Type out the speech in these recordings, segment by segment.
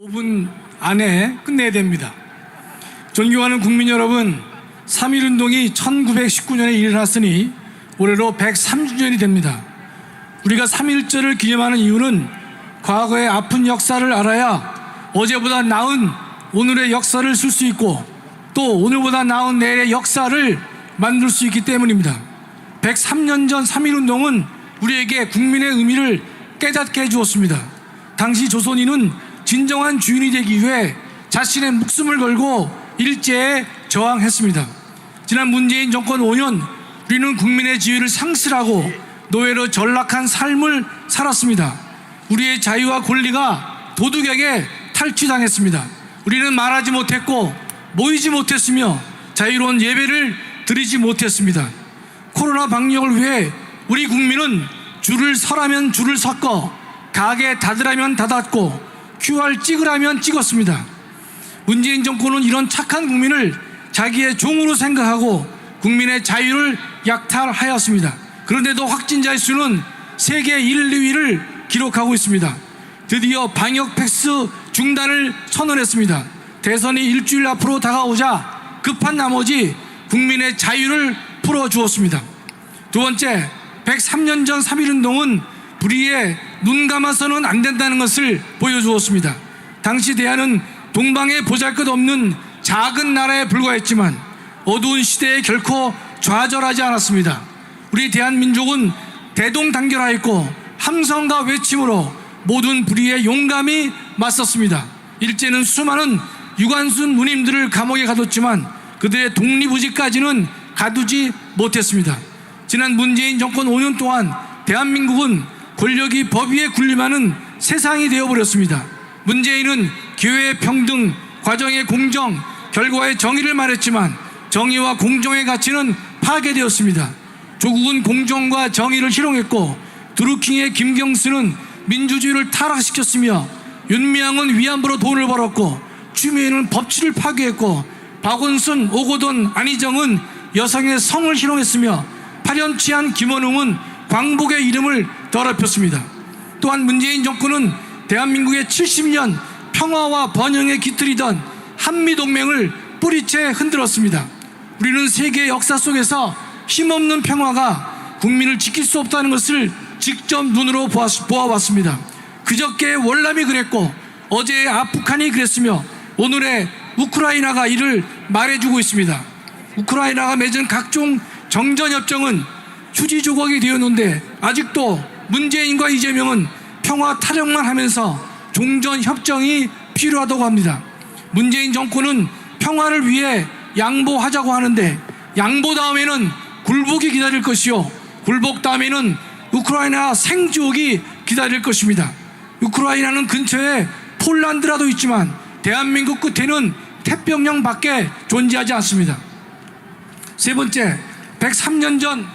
5분 안에 끝내야 됩니다. 존경하는 국민 여러분, 3.1운동이 1919년에 일어났으니 올해로 103주년이 됩니다. 우리가 3.1절을 기념하는 이유는 과거의 아픈 역사를 알아야 어제보다 나은 오늘의 역사를 쓸 수 있고 또 오늘보다 나은 내일의 역사를 만들 수 있기 때문입니다. 103년 전 3.1운동은 우리에게 국민의 의미를 깨닫게 해주었습니다. 당시 조선인은 진정한 주인이 되기 위해 자신의 목숨을 걸고 일제에 저항했습니다. 지난 문재인 정권 5년 우리는 국민의 지위를 상실하고 노예로 전락한 삶을 살았습니다. 우리의 자유와 권리가 도둑에게 탈취당했습니다. 우리는 말하지 못했고 모이지 못했으며 자유로운 예배를 드리지 못했습니다. 코로나 방역을 위해 우리 국민은 줄을 서라면 줄을 섰고 가게 닫으라면 닫았고 QR 찍으라면 찍었습니다. 문재인 정권은 이런 착한 국민을 자기의 종으로 생각하고 국민의 자유를 약탈하였습니다. 그런데도 확진자의 수는 세계 1, 2위를 기록하고 있습니다. 드디어 방역 패스 중단을 선언했습니다. 대선이 일주일 앞으로 다가오자 급한 나머지 국민의 자유를 풀어주었습니다. 두 번째, 103년 전 3.1운동은 불의에 눈 감아서는 안 된다는 것을 보여주었습니다. 당시 대한은 동방에 보잘것 없는 작은 나라에 불과했지만 어두운 시대에 결코 좌절하지 않았습니다. 우리 대한민족은 대동단결하였고 함성과 외침으로 모든 불의에 용감히 맞섰습니다. 일제는 수많은 유관순 누님들을 감옥에 가뒀지만 그들의 독립의지까지는 가두지 못했습니다. 지난 문재인 정권 5년 동안 대한민국은 권력이 법 위에 군림하는 세상이 되어버렸습니다. 문재인은 기회의 평등, 과정의 공정, 결과의 정의를 말했지만 정의와 공정의 가치는 파괴되었습니다. 조국은 공정과 정의를 희롱했고 드루킹의 김경수는 민주주의를 타락시켰으며 윤미향은 위안부로 돈을 벌었고 추미애는 법치를 파괴했고 박원순, 오고돈, 안희정은 여성의 성을 희롱했으며 파렴치한 김원웅은 광복의 이름을 더럽혔습니다. 또한 문재인 정권은 대한민국의 70년 평화와 번영의 깃들이던 한미동맹을 뿌리채 흔들었습니다. 우리는 세계 역사 속에서 힘없는 평화가 국민을 지킬 수 없다는 것을 직접 눈으로 보아왔습니다. 그저께 월남이 그랬고 어제 아프간이 그랬으며 오늘의 우크라이나가 이를 말해주고 있습니다. 우크라이나가 맺은 각종 정전협정은 휴지 조각이 되었는데 아직도 문재인과 이재명은 평화 타령만 하면서 종전 협정이 필요하다고 합니다. 문재인 정권은 평화를 위해 양보하자고 하는데 양보 다음에는 굴복이 기다릴 것이요 굴복 다음에는 우크라이나 생지옥이 기다릴 것입니다. 우크라이나는 근처에 폴란드라도 있지만 대한민국 끝에는 태평양 밖에 존재하지 않습니다. 세 번째, 103년 전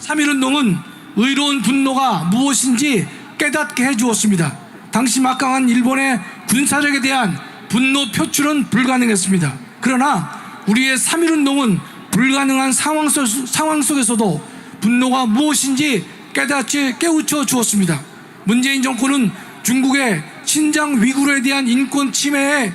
3.1 운동은 의로운 분노가 무엇인지 깨닫게 해 주었습니다. 당시 막강한 일본의 군사력에 대한 분노 표출은 불가능했습니다. 그러나 우리의 3.1운동은 불가능한 상황, 속, 상황 속에서도 분노가 무엇인지 깨닫지 깨우쳐 주었습니다. 문재인 정권은 중국의 신장 위구르에 대한 인권 침해에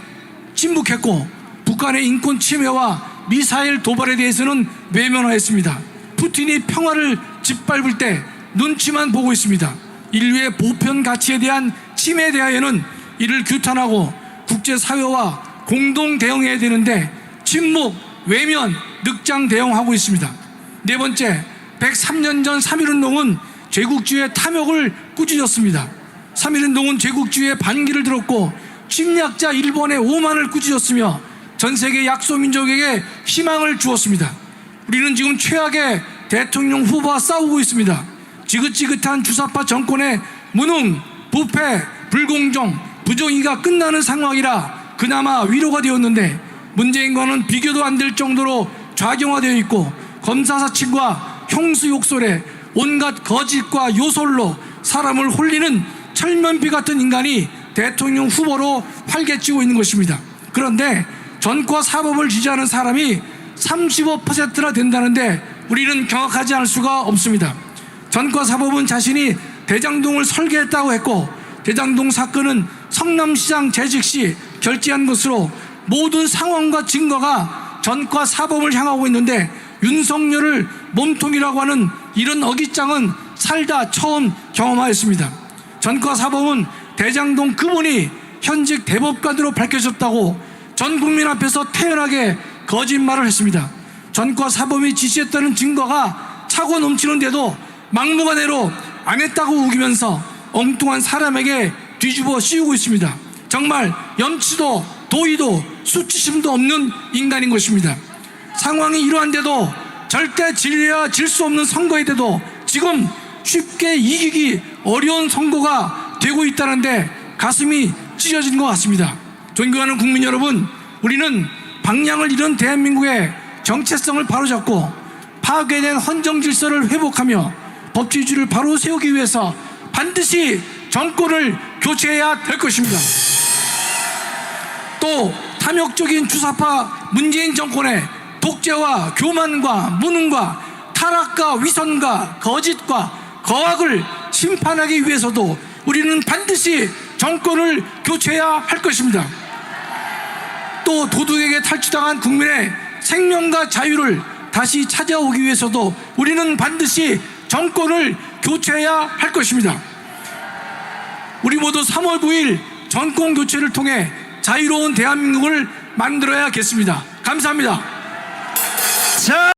침묵했고 북한의 인권 침해와 미사일 도발에 대해서는 외면하였습니다. 푸틴이 평화를 짓밟을 때 눈치만 보고 있습니다. 인류의 보편 가치에 대한 침해에 대하여는 이를 규탄하고 국제사회와 공동 대응해야 되는데 침묵, 외면, 늑장 대응하고 있습니다. 네 번째, 103년 전 3.1운동은 제국주의 탐욕을 꾸짖었습니다. 3.1운동은 제국주의의 반기를 들었고 침략자 일본의 오만을 꾸짖었으며 전 세계 약소민족에게 희망을 주었습니다. 우리는 지금 최악의 대통령 후보와 싸우고 있습니다. 지긋지긋한 주사파 정권의 무능, 부패, 불공정, 부정의가 끝나는 상황이라 그나마 위로가 되었는데 문재인과는 비교도 안 될 정도로 좌경화되어 있고 검사 사칭과 형수 욕설에 온갖 거짓과 요설로 사람을 홀리는 철면피 같은 인간이 대통령 후보로 활개치고 있는 것입니다. 그런데 전과 사법을 지지하는 사람이 35%나 된다는데 우리는 경악하지 않을 수가 없습니다. 전과 사법은 자신이 대장동을 설계했다고 했고 대장동 사건은 성남시장 재직 시 결재한 것으로 모든 상황과 증거가 전과 사범을 향하고 있는데 윤석열을 몸통이라고 하는 이런 어깃장은 살다 처음 경험하였습니다. 전과 사범은 대장동 그분이 현직 대법관으로 밝혀졌다고 전 국민 앞에서 태연하게 거짓말을 했습니다. 전과 사범이 지시했다는 증거가 차고 넘치는데도 막무가내로 안 했다고 우기면서 엉뚱한 사람에게 뒤집어 씌우고 있습니다. 정말 염치도 도의도 수치심도 없는 인간인 것입니다. 상황이 이러한데도 절대 질려야 질수 없는 선거에도 지금 쉽게 이기기 어려운 선거가 되고 있다는데 가슴이 찢어진 것 같습니다. 존경하는 국민 여러분, 우리는 방향을 잃은 대한민국의 정체성을 바로잡고 파괴된 헌정 질서를 회복하며 법치주의를 바로 세우기 위해서 반드시 정권을 교체해야 될 것입니다. 또 탐욕적인 주사파 문재인 정권의 독재와 교만과 무능과 타락과 위선과 거짓과 거악을 심판하기 위해서도 우리는 반드시 정권을 교체해야 할 것입니다. 또 도둑에게 탈취당한 국민의 생명과 자유를 다시 찾아오기 위해서도 우리는 반드시 정권을 교체해야 할 것입니다. 우리 모두 3월 9일 정권 교체를 통해 자유로운 대한민국을 만들어야겠습니다. 감사합니다. 자.